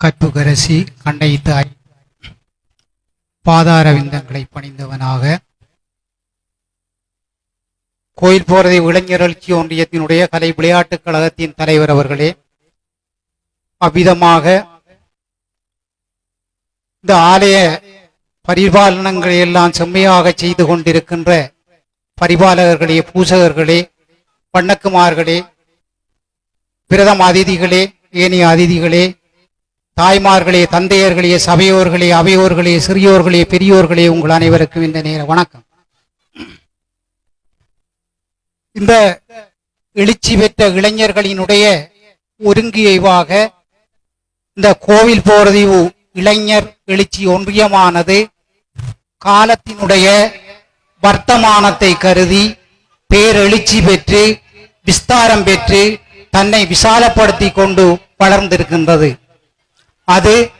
கற்புகரசி கண்ணை தாய் பாதாரவிந்தங்களை பணிந்தவனாக. கோயில் போறதை இளைஞர் எழுச்சி ஒன்றியத்தினுடைய கலை விளையாட்டுக் கழகத்தின் தலைவர் அவர்களே அவ்விதமாக இந்த ஆலய பரிபாலனங்களை எல்லாம் செம்மையாக செய்து கொண்டிருக்கின்ற பரிபாலகர்களே பூசகர்களே வண்ணக்குமார்களே பிரதம அதிதிகளே ஏனைய அதிதிகளே தாய்மார்களே தந்தையர்களே சபையோர்களே அவையோர்களே சிறியோர்களே பெரியோர்களே உங்கள் அனைவருக்கும் இந்த நேர வணக்கம். இந்த எழுச்சி பெற்ற இளைஞர்களினுடைய ஒருங்கியவாக இந்த கோவில் போரதிவு இளைஞர் எழுச்சி ஒன்றியமானது காலத்தினுடைய வர்த்தமானத்தை கருதி பேரெழுச்சி பெற்று விஸ்தாரம் பெற்று தன்னை விசாலப்படுத்தி கொண்டு வளர்ந்திருக்கின்றது. அது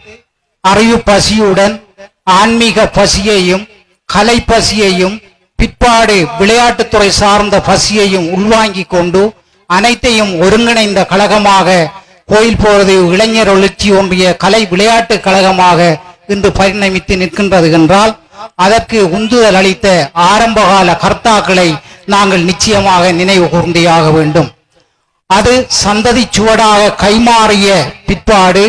அறிவு பசியுடன் ஆன்மீக பசியையும் கலை பசியையும் பிற்பாடு விளையாட்டுத்துறை சார்ந்த பசியையும் உள்வாங்கி கொண்டு அனைத்தையும் ஒருங்கிணைந்த கழகமாக கோயில் போவது இளைஞர் எழுச்சி ஒன்றிய கலை விளையாட்டு கழகமாக இன்று பரிணமித்து நிற்கின்றது என்றால் அதற்கு உந்துதல் அளித்த ஆரம்பகால கர்த்தாக்களை நாங்கள் நிச்சயமாக நினைவு கூர்ந்தேயாக வேண்டும். அது சந்ததி சுவடாக கைமாறிய பிற்பாடு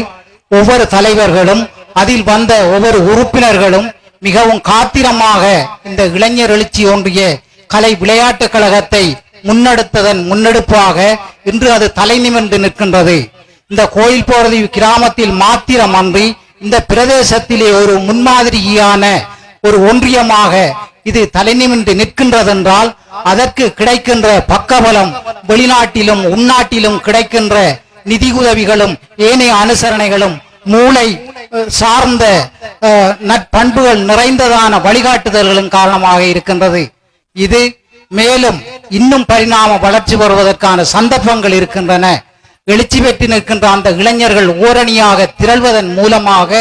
ஒவ்வொரு தலைவர்களும் அதில் வந்த ஒவ்வொரு உறுப்பினர்களும் மிகவும் காத்திரமாக இந்த இளைஞர் எழுச்சி ஒன்றிய கலை விளையாட்டுக் கழகத்தை முன்னெடுத்ததன் முன்னெடுப்பாக இன்று அது தலை நிமிர்ந்து நிற்கின்றது. இந்த கோயில் போறது கிராமத்தில் மாத்திரமன்றி இந்த பிரதேசத்திலே ஒரு முன்மாதிரியான ஒரு ஒன்றியமாக இது தலைநிமின்று நிற்கின்றதென்றால் அதற்கு கிடைக்கின்ற பக்கபலம் வெளிநாட்டிலும் உள்நாட்டிலும் கிடைக்கின்ற நிதி உதவிகளும் ஏனைய அனுசரணைகளும் மூளை சார்ந்த நட்பண்புகள் நிறைந்ததான வழிகாட்டுதல்களும் காரணமாக இருக்கின்றது. இது மேலும் இன்னும் பரிணாம வளர்ச்சி வருவதற்கான சந்தர்ப்பங்கள் இருக்கின்றன. எழுச்சி பெற்று நிற்கின்ற அந்த இளைஞர்கள் ஓரணியாக திரள்வதன் மூலமாக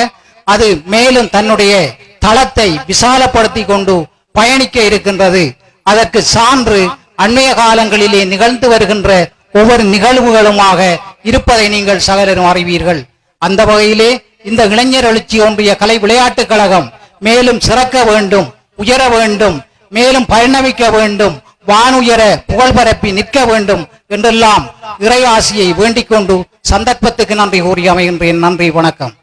அது மேலும் தன்னுடைய தளத்தை விசாலப்படுத்தி கொண்டு பயணிக்க இருக்கின்றது. அதற்கு சான்று அண்மைய காலங்களிலே நிகழ்ந்து வருகின்ற ஒவ்வொரு நிகழ்வுகளுமாக இருப்பதை நீங்கள் சகலரும் அறிவீர்கள். அந்த வகையிலே இந்த இளைஞர் எழுச்சி ஒன்றிய கலை விளையாட்டுக் கழகம் மேலும் சிறக்க வேண்டும் உயர வேண்டும் மேலும் பயணமிக்க வேண்டும் வானுயர புகழ் பரப்பி நிற்க வேண்டும் என்றெல்லாம் இறையாசியை வேண்டிக் கொண்டு சந்தர்ப்பத்துக்கு நன்றி கூறி அமைகின்றேன். நன்றி வணக்கம்.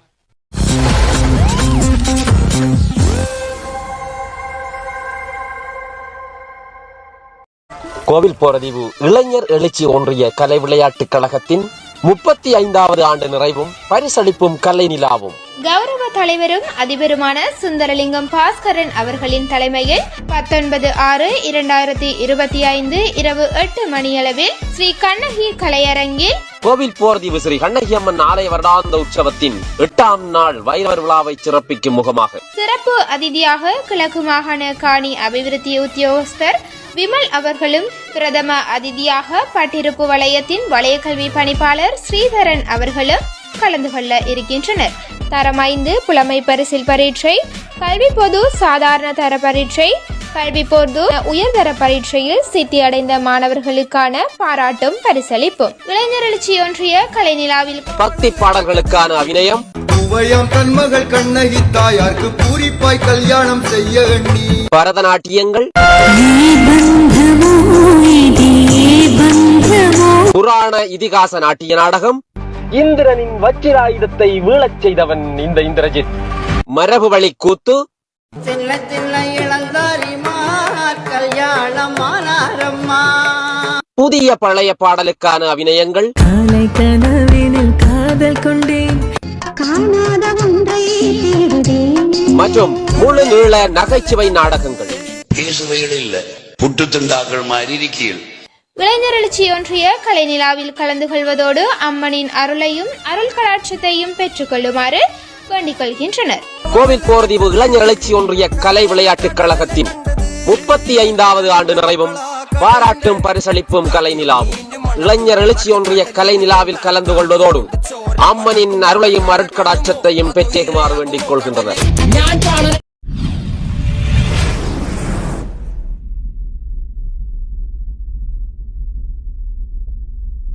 கோவில் போரதீவு இளைஞர் எழுச்சி ஒன்றிய கலை விளையாட்டுக் கழகத்தின் முப்பத்தி ஐந்தாவது ஆண்டு நிறைவும் பரிசளிப்பும் கலை நிலாவும். கௌரவ தலைவரும் அதிபருமான சுந்தரலிங்கம் பாஸ்கரன் அவர்களின் தலைமையில் பத்தொன்பது ஆறு இரண்டாயிரத்தி இருபத்தி ஐந்து இரவு எட்டு மணியளவில் ஸ்ரீ கண்ணகி கலையரங்கில் கோவில் போரதீவு ஸ்ரீ கண்ணகியம்மன் ஆலய வருடாந்த உற்சவத்தின் எட்டாம் நாள் வைரவர் விழாவை சிறப்பிக்கும் முகமாக. சிறப்பு அதிதியாக கிழக்கு மாகாண காணி அபிவிருத்தி உத்தியோகஸ்தர் விமல் அவர்களும் பிரதம அதிதியாக பட்டிருப்பு வலயத்தின் வலயக்கல்வி பணிப்பாளர் ஸ்ரீதரன் அவர்களும் கலந்து கொள்ள இருக்கின்றனர். தரம் ஐந்து புலமை பரிசில் பரீட்சை கல்வி பொது சாதாரண தர பரீட்சை கல்வி பொது உயர்தர பரீட்சையில் சித்தி அடைந்த மாணவர்களுக்கான பாராட்டும் பரிசளிப்பும். இளைஞர் எழுச்சி ஒன்றிய கலை நிலாவில் பக்தி பாடல்களுக்கான அபிநயம். கண்மகள் கண்ணகி தாயார்க்கு பூரிப்பாய் கல்யாணம் செய்ய எண்ணி. பரதநாட்டியங்கள் புராண இதிகாச நாட்டிய நாடகம் இந்திரனின் வச்சிராயுதத்தை வீழச் செய்தவன் இந்த இந்திரஜித். மரபு வழி கூத்து சின்ன சின்ன இளந்தாரிமார் கல்யாணம் ஆனாரம்மா புதிய பழைய பாடலுக்கான அபிநயங்கள் காதல் கொண்டேன் மற்றும் முழு நீள நகைச்சுவை நாடகங்கள். மாதிரி இளைஞர் எழுச்சி ஒன்றிய கலை நிலாவில் கலந்து கொள்வதோடு அம்மனின் அருளையும் அருள் கடாட்சத்தையும் பெற்றுக்கொள்ளுமாறு வேண்டிக் கொள்கின்றனர். கோவில் போர்தீவு இளைஞர் எழுச்சி ஒன்றிய கலை விளையாட்டுக் கழகத்தின் முப்பத்தி ஐந்தாவது ஆண்டு நிறைவும் பாராட்டும் பரிசளிப்பும் கலை நிலாவும் இளைஞர் எழுச்சி ஒன்றிய கலை நிலாவில் கலந்து கொள்வதோடு அம்மனின் அருளையும் அருட்கடாட்சத்தையும் பெற்றேகுமாறு வேண்டிக் கொள்கின்றனர்.